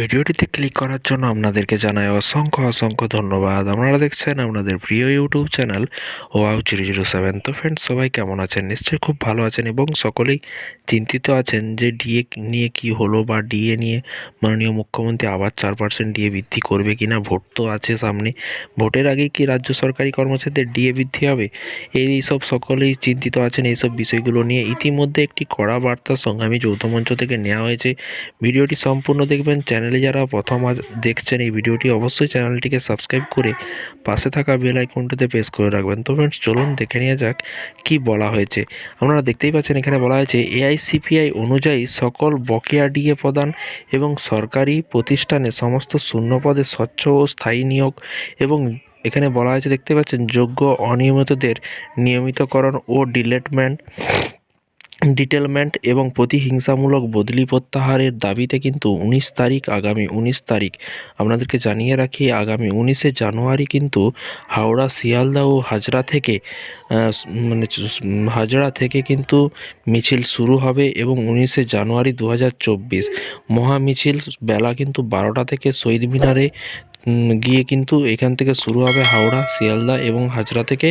ভিডিওটিতে ক্লিক করার জন্য আপনাদেরকে জানাই অসংখ্য অসংখ্য ধন্যবাদ। আপনারা দেখছেন আপনাদের প্রিয় YouTube channel wow zero zero seven. তো ফ্রেন্ডস সবাই কেমন আছেন? নিশ্চয়ই খুব ভালো আছেন এবং সকলেই চিন্তিত আছেন যে ডিএ নিয়ে কি হলো বা ডিএ নিয়ে মাননীয় মুখ্যমন্ত্রী আবার চার পার্সেন্ট ডিএ বৃদ্ধি করবে কি না ভোট তো আছে সামনে। ভোটের আগেই কি রাজ্য সরকারি কর্মচারীদের ডিএ বৃদ্ধি হবে? এই সব সকলেই চিন্তিত আছেন এইসব বিষয়গুলো নিয়ে। ইতিমধ্যে একটি কড়া বার্তা সংগ্রামী যৌথ মঞ্চ থেকে নেওয়া হয়েছে। ভিডিওটি সম্পূর্ণ দেখবেন, চ্যানেলে যারা প্রথম আজ দেখছেন এই ভিডিওটি, অবশ্যই চ্যানেলটিকে সাবস্ক্রাইব করে পাশে থাকা বেল আইকনটিতে প্রেস করে রাখবেন। তো ফ্রেন্ডস চলুন দেখে নেওয়া যাক কি বলা হয়েছে। আপনারা দেখতেই পাচ্ছেন এখানে বলা হয়েছে এআইসিপিআই অনুযায়ী সকল বকেয়া ডিএ প্রদান এবং সরকারি প্রতিষ্ঠানে সমস্ত শূন্য পদে স্বচ্ছ ও স্থায়ী নিয়োগ এবং এখানে বলা হয়েছে, দেখতে পাচ্ছেন, যোগ্য অনিয়মিতদের নিয়মিতকরণ ও ডিলেটমেন্ট ডিটেলমেন্ট এবং প্রতিহিংসামূলক বদলি প্রত্যাহারের দাবিতে কিন্তু উনিশ তারিখ, আগামী উনিশ তারিখ। আপনাদেরকে জানিয়ে রাখি, আগামী উনিশে জানুয়ারি কিন্তু হাওড়া, শিয়ালদা ও হাজরা থেকে মানে হাজরা থেকে কিন্তু মিছিল শুরু হবে এবং উনিশে জানুয়ারি দু হাজার চব্বিশ মহামিছিল বেলা কিন্তু বারোটা থেকে শহীদ মিনারে গিয়ে কিন্তু এখান থেকে শুরু হবে হাওড়া, শিয়ালদা এবং হাজরা থেকে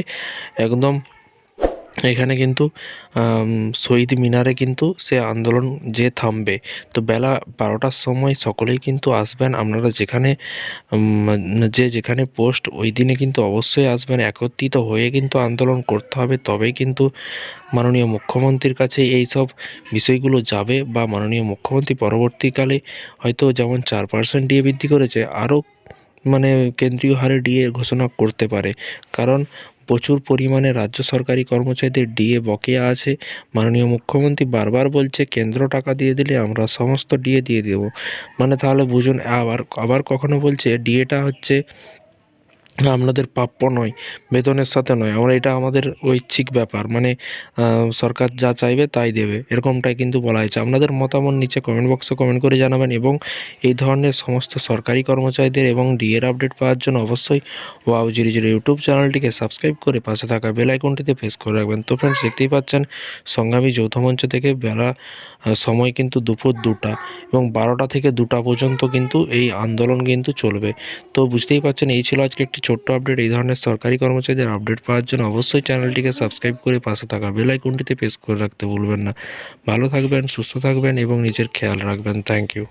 একদম এখানে কিন্তু শহীদ মিনারে কিন্তু সে আন্দোলন যে থামবে। তো বেলা বারোটার সময় সকলেই কিন্তু আসবেন। আপনারা যেখানে যে যেখানে পোস্ট, ওই দিনে কিন্তু অবশ্যই আসবেন। একত্রিত হয়ে কিন্তু আন্দোলন করতে হবে। তবেই কিন্তু মাননীয় মুখ্যমন্ত্রীর কাছে এই সব বিষয়গুলো যাবে বা মাননীয় মুখ্যমন্ত্রী পরবর্তীকালে হয়তো যেমন চার পার্সেন্ট ডিএ বৃদ্ধি করেছে, আরও মানে কেন্দ্রীয় হারে ডিএ ঘোষণা করতে পারে। কারণ প্রচুর পরিমাণে রাজ্য সরকারি কর্মচারীদের ডিএ বকেয়া আছে। মাননীয় মুখ্যমন্ত্রী বারবার বলছে, কেন্দ্র টাকা দিয়ে দিলে আমরা সমস্ত ডিএ দিয়ে দেব। মানে তাহলে বুঝুন, আবার আবার কখনো বলছে, ডিএটা হচ্ছে আপনাদের প্রাপ্য নয়, বেতনের সাথে নয়। আমরা এটা আমাদের ঐচ্ছিক ব্যাপার। মানে সরকার যা চাইবে তাই দেবে। এরকমটাই কিন্তু বলা হয়েছে। আপনাদের মতামত নিচে কমেন্ট বক্সে কমেন্ট করে জানাবেন এবং এই ধরনের সমস্ত সরকারি কর্মচারীদের এবং ডিএর আপডেট পাওয়ার জন্য অবশ্যই ওয়াও জিরো জিরো ইউটিউব চ্যানেলটিকে সাবস্ক্রাইব করে পাশে থাকা বেল আইকনটিতে প্রেস করে রাখবেন। তো ফ্রেন্ডস দেখতেই পাচ্ছেন, সংগ্রামী যৌথ মঞ্চ থেকে বেলা সময় কিন্তু দুপুর দুটা এবং বারোটা থেকে দুটা পর্যন্ত কিন্তু এই আন্দোলন কিন্তু চলবে। তো বুঝতেই পারছেন এই ছিল আজকে একটি ছোট্ট আপডেট এই ধরনের সরকারি কর্মচারীদের আপডেট পাওয়ার জন্য অবশ্যই চ্যানেলটিকে সাবস্ক্রাইব করে পাশে থাকা বেলাইকনটিতে প্রেস করে রাখতে ভুলবেন না। ভালো থাকবেন, সুস্থ থাকবেন এবং নিজের খেয়াল রাখবেন। Thank you